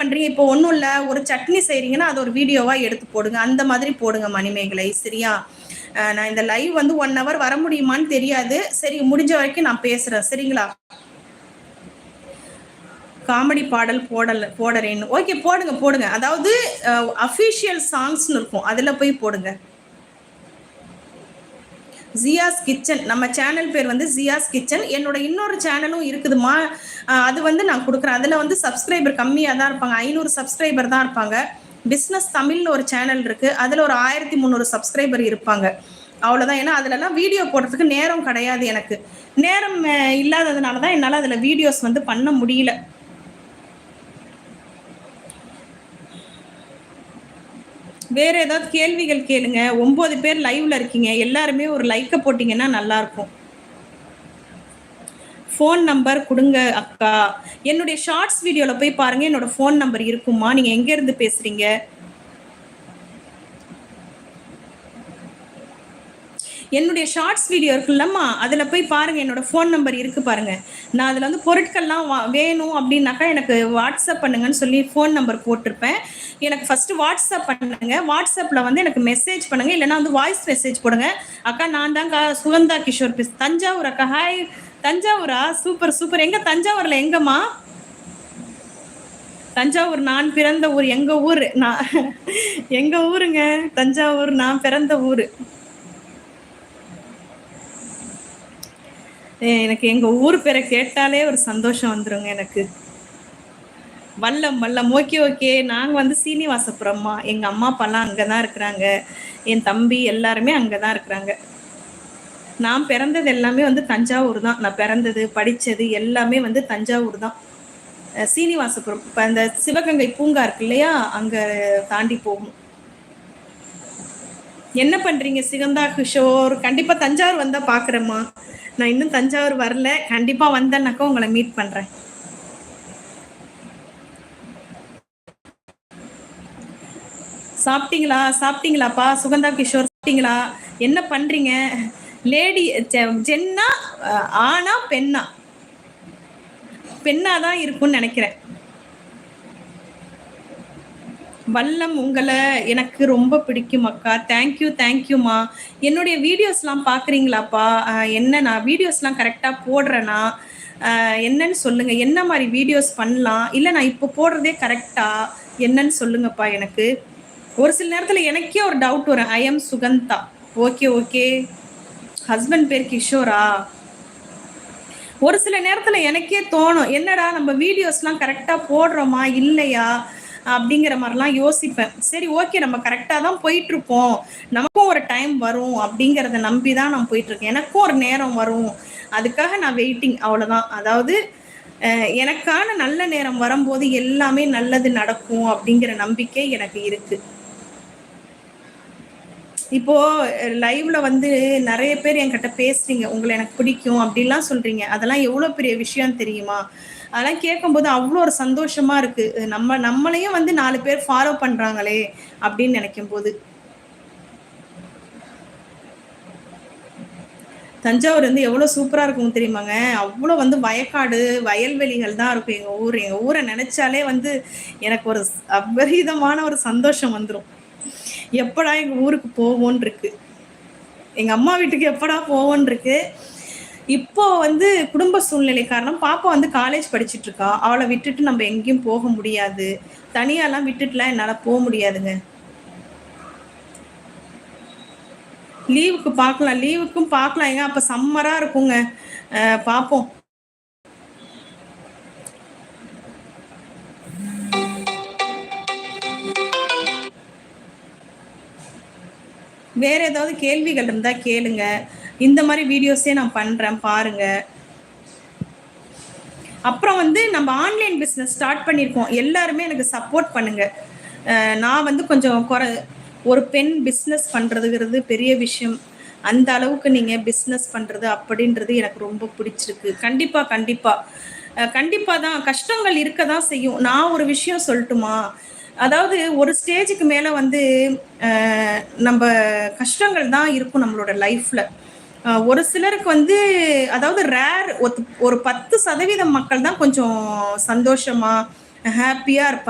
பண்றீங்க. இப்போ ஒன்றும் இல்லை. ஒரு சட்னி செய்கிறீங்கன்னா அது ஒரு வீடியோவா எடுத்து போடுங்க. அந்த மாதிரி போடுங்க மணிமேகலை. சரியா? நான் இந்த லைவ் வந்து ஒன் ஹவர் வர முடியுமான்னு தெரியாது. சரி முடிஞ்ச வரைக்கும் நான் பேசுறேன். சரிங்களா? காமெடி பாடல் போடல போடுறேன்னு. ஓகே போடுங்க போடுங்க. அதாவது அஃபிஷியல் சாங்ஸ்னு இருக்கும். அதில் போய் போடுங்க. ஜியாஸ் கிச்சன் நம்ம சேனல் பேர் வந்து ஜியாஸ் கிச்சன் என்னோட இன்னொரு சேனலும் இருக்குதுமா அது வந்து நான் கொடுக்குறேன். அதில் வந்து சப்ஸ்கிரைபர் கம்மியாக தான் இருப்பாங்க. ஐநூறு சப்ஸ்கிரைபர் தான் இருப்பாங்க. பிஸ்னஸ் தமிழ்னு ஒரு சேனல் இருக்குது அதில் ஒரு ஆயிரத்தி முந்நூறு சப்ஸ்கிரைபர் இருப்பாங்க. அவ்வளோதான் ஏன்னா அதுலலாம் வீடியோ போடுறதுக்கு நேரம் கிடையாது எனக்கு. நேரம் இல்லாததுனால தான் என்னால் அதில் வீடியோஸ் வந்து பண்ண முடியல. வேற ஏதாவது கேள்விகள் கேளுங்க. ஒன்பது பேர் லைவ்ல இருக்கீங்க. எல்லாருமே ஒரு லைக்க போட்டீங்கன்னா நல்லா இருக்கும் ஃபோன் நம்பர் கொடுங்க அக்கா. என்னுடைய ஷார்ட்ஸ் வீடியோவில் போய் பாருங்க. என்னோட ஃபோன் நம்பர் இருக்குமா? நீங்கள் எங்கேருந்து பேசுகிறீங்க என்னுடைய ஷார்ட்ஸ் வீடியோ இருக்குல்லம்மா அதில் போய் பாருங்கள் என்னோட ஃபோன் நம்பர் இருக்குது பாருங்கள் நான் அதில் வந்து பொருட்கள்லாம் வா வேணும் அப்படின்னாக்கா எனக்கு வாட்ஸ்அப் பண்ணுங்கன்னு சொல்லி ஃபோன் நம்பர் போட்டிருப்பேன். எனக்கு ஃபஸ்ட்டு வாட்ஸ்அப் பண்ணுங்க. வாட்ஸ்அப்பில் வந்து எனக்கு மெசேஜ் பண்ணுங்கள் இல்லைனா வந்து வாய்ஸ் மெசேஜ் போடுங்க. அக்கா நான் தாங்க சுகந்தா கிஷோர் பேசு தஞ்சாவூர் அக்கா. ஹாய் தஞ்சாவூரா? Super super. எங்கே தஞ்சாவூரில் எங்கம்மா? தஞ்சாவூர் நான் பிறந்த ஊர். எங்கள் ஊர்? நான் எங்கள் ஊருங்க? தஞ்சாவூர் நான் பிறந்த ஊர். எனக்கு எங்க ஊர் பேரை கேட்டாலே ஒரு சந்தோஷம் வந்துருங்க எனக்கு. வல்லம் வல்லம். Okay okay. நாங்கள் வந்து சீனிவாசபுரம்மா. எங்கள் அம்மா அப்பாலாம் அங்கே தான் இருக்கிறாங்க. என் தம்பி எல்லாருமே அங்கே தான் இருக்கிறாங்க. நான் பிறந்தது எல்லாமே வந்து தஞ்சாவூர் தான். நான் பிறந்தது படித்தது எல்லாமே வந்து தஞ்சாவூர் தான். சீனிவாசபுரம். இப்போ அந்த சிவகங்கை பூங்கா இருக்கு இல்லையா? அங்கே தாண்டி போகும். என்ன பண்றீங்க? சிகந்தா கிஷோர் கண்டிப்பா தஞ்சாவூர் வந்தா பாக்குறேம்மா. நான் இன்னும் தஞ்சாவூர் வரல. கண்டிப்பா வந்தேன்னாக்கா உங்களை மீட் பண்றேன். சாப்பிட்டீங்களா? சாப்பிட்டீங்களாப்பா? சுகந்தா கிஷோர் சாப்பிட்டீங்களா? என்ன பண்றீங்க? லேடி ஜென்னா ஆனா பெண்ணா? பெண்ணாக தான் இருக்கும்னு நினைக்கிறேன். வல்லம் உங்களை எனக்கு ரொம்ப பிடிக்கும் அக்கா. தேங்க்யூ தேங்க்யூம்மா என்னுடைய வீடியோஸ்லாம் பார்க்குறீங்களாப்பா? என்ன நான் வீடியோஸ்லாம் கரெக்டாக போடுறேன்னா என்னன்னு சொல்லுங்கள் என்ன மாதிரி வீடியோஸ் பண்ணலாம்? இல்லை நான் இப்போ போடுறதே கரெக்டாக என்னன்னு சொல்லுங்கப்பா எனக்கு. ஒரு சில நேரத்தில் எனக்கே ஒரு டவுட் வரும். I am Sugandha okay okay husband பேர் கிஷோரா? ஒரு சில நேரத்தில் எனக்கே தோணும். என்னடா நம்ம வீடியோஸ்லாம் கரெக்டாக போடுறோமா? இல்லையா? அப்படிங்கிற மாதிரிலாம் யோசிப்பேன். சரி ஓகே நம்ம கரெக்டாக தான் போயிட்டுருப்போம். நமக்கும் ஒரு டைம் வரும் அப்படிங்கிறத நம்பி தான் நான் போயிட்டு இருக்கேன் எனக்கும் ஒரு நேரம் வரும். அதுக்காக நான் வெயிட்டிங் அவ்வளோதான் அதாவது எனக்கான நல்ல நேரம் வரும்போது எல்லாமே நல்லது நடக்கும் அப்படிங்கிற நம்பிக்கை எனக்கு இருக்குது இப்போ லைவ்ல வந்து நிறைய பேர் என்கிட்ட பேசுறீங்க உங்களை எனக்கு பிடிக்கும் அப்படின்லாம் சொல்றீங்க. அதெல்லாம் எவ்வளவு பெரிய விஷயம் தெரியுமா? அதெல்லாம் கேட்கும்போது அவ்வளோ ஒரு சந்தோஷமா இருக்கு. நம்ம நம்மளையும் வந்து நாலு பேர் ஃபாலோ பண்றாங்களே அப்படின்னு நினைக்கும் போது தஞ்சாவூர் வந்து எவ்வளோ சூப்பராக இருக்கும் தெரியுமாங்க? அவ்வளோ வந்து வயக்காடு வயல்வெளிகள் தான் இருக்கும் எங்கள் ஊர். எங்கள் ஊரை நினச்சாலே வந்து எனக்கு ஒரு அபரீதமான ஒரு சந்தோஷம் வந்துடும் எப்படா எங்கள் ஊருக்கு போவோன் இருக்கு எங்கள் அம்மா வீட்டுக்கு எப்படா போவோன் இருக்கு இப்போ வந்து குடும்ப சூழ்நிலை காரணம் பாப்பா வந்து காலேஜ் படிச்சுட்டு இருக்கா அவளை விட்டுட்டு நம்ம எங்கேயும் போக முடியாது. தனியாலாம் விட்டுட்டுலாம் என்னால் போக முடியாதுங்க. லீவுக்கு பார்க்கலாம் லீவுக்கும் பார்க்கலாம் ஏங்க அப்போ சம்மராக இருக்குங்க. பார்ப்போம் வேறு ஏதாவது கேள்விகள் இருந்தால் கேளுங்க. இந்த மாதிரி வீடியோஸே நான் பண்ணுறேன் பாருங்கள் அப்புறம் வந்து நம்ம ஆன்லைன் பிஸ்னஸ் ஸ்டார்ட் பண்ணியிருக்கோம் எல்லாருமே எனக்கு சப்போர்ட் பண்ணுங்கள் நான் வந்து கொஞ்சம் குறை ஒரு பெண் பிஸ்னஸ் பண்ணுறதுங்கிறது பெரிய விஷயம். அந்த அளவுக்கு நீங்கள் பிஸ்னஸ் பண்ணுறது அப்படின்றது எனக்கு ரொம்ப பிடிச்சிருக்கு. கண்டிப்பாக கண்டிப்பாக கண்டிப்பாக தான் கஷ்டங்கள் இருக்க தான் செய்யும். நான் ஒரு விஷயம் சொல்லட்டுமா? அதாவது ஒரு ஸ்டேஜுக்கு மேலே வந்து நம்ம கஷ்டங்கள் தான் இருக்கும் நம்மளோட லைஃப்பில் ஒரு சிலருக்கு வந்து அதாவது ரேர் ஒரு பத்து சதவீதம் மக்கள் தான் கொஞ்சம் சந்தோஷமா ஹாப்பியாக இருப்பாங்க.